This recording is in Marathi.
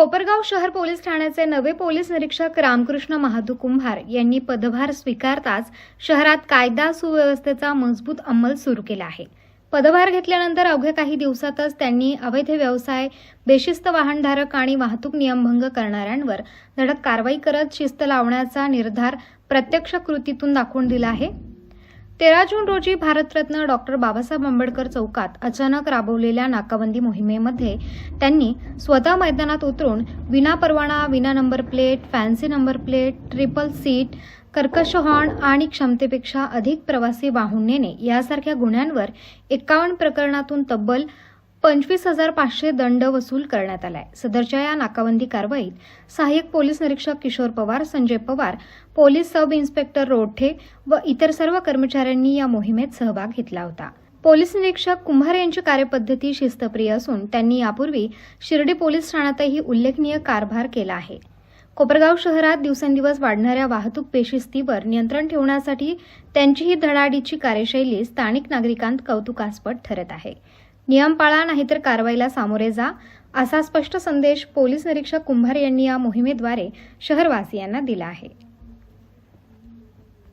कोपरगाव शहर पोलीस ठाण्याचे नवे पोलीस निरीक्षक रामकृष्ण महादू कुंभार यांनी पदभार स्वीकारताच शहरात कायदा सुव्यवस्थेचा मजबूत अंमल सुरू केला आहे. पदभार घेतल्यानंतर अवघ्या काही दिवसातच त्यांनी अवैध व्यवसाय बेशिस्त वाहनधारक आणि वाहतूक नियमभंग करणाऱ्यांवर धडक कारवाई करत शिस्त लावण्याचा निर्धार प्रत्यक्ष कृतीतून दाखवून दिला आहे. तेरा जून रोजी भारतरत्न डॉक्टर बाबासाहेब आंबेडकर चौकात अचानक राबवलेल्या नाकाबंदी मोहिमेमध्ये त्यांनी स्वतः मैदानात उतरून विना परवाना विना number plate fancy number plate triple seat कर्कश हॉर्न आणि क्षमतेपेक्षा अधिक प्रवासी वाहून नेणे यासारख्या गुन्ह्यांवर एकावन्न प्रकरणातून तब्बल पंचवीस हजार पाचशे दंड वसूल करण्यात आलाय. सदरच्या या नाकाबंदी कारवाईत सहाय्यक पोलीस निरीक्षक Kishor Pawar Sanjay Pawar police sub inspector Rothe व इतर सर्व कर्मचाऱ्यांनी या मोहिमेत सहभाग घेतला होता. पोलीस निरीक्षक कुंभार यांची कार्यपद्धती शिस्तप्रिय असून त्यांनी यापूर्वी शिर्डी पोलीस ठाण्यातही उल्लेखनीय कारभार केला आहे. कोपरगाव शहरात दिवसेंदिवस वाढणाऱ्या वाहतूक पेशिस्तीवर नियंत्रण ठेवण्यासाठी त्यांची ही धडाडीची कार्यशैली स्थानिक नागरिकांत कौतुकास्पद ठरत आहे. नियम पाळा नाहीतर कारवाईला सामोरे जा असा स्पष्ट संदेश पोलीस निरीक्षक कुंभार यांनी या मोहिमेद्वारे शहरवासियांना दिला आहे.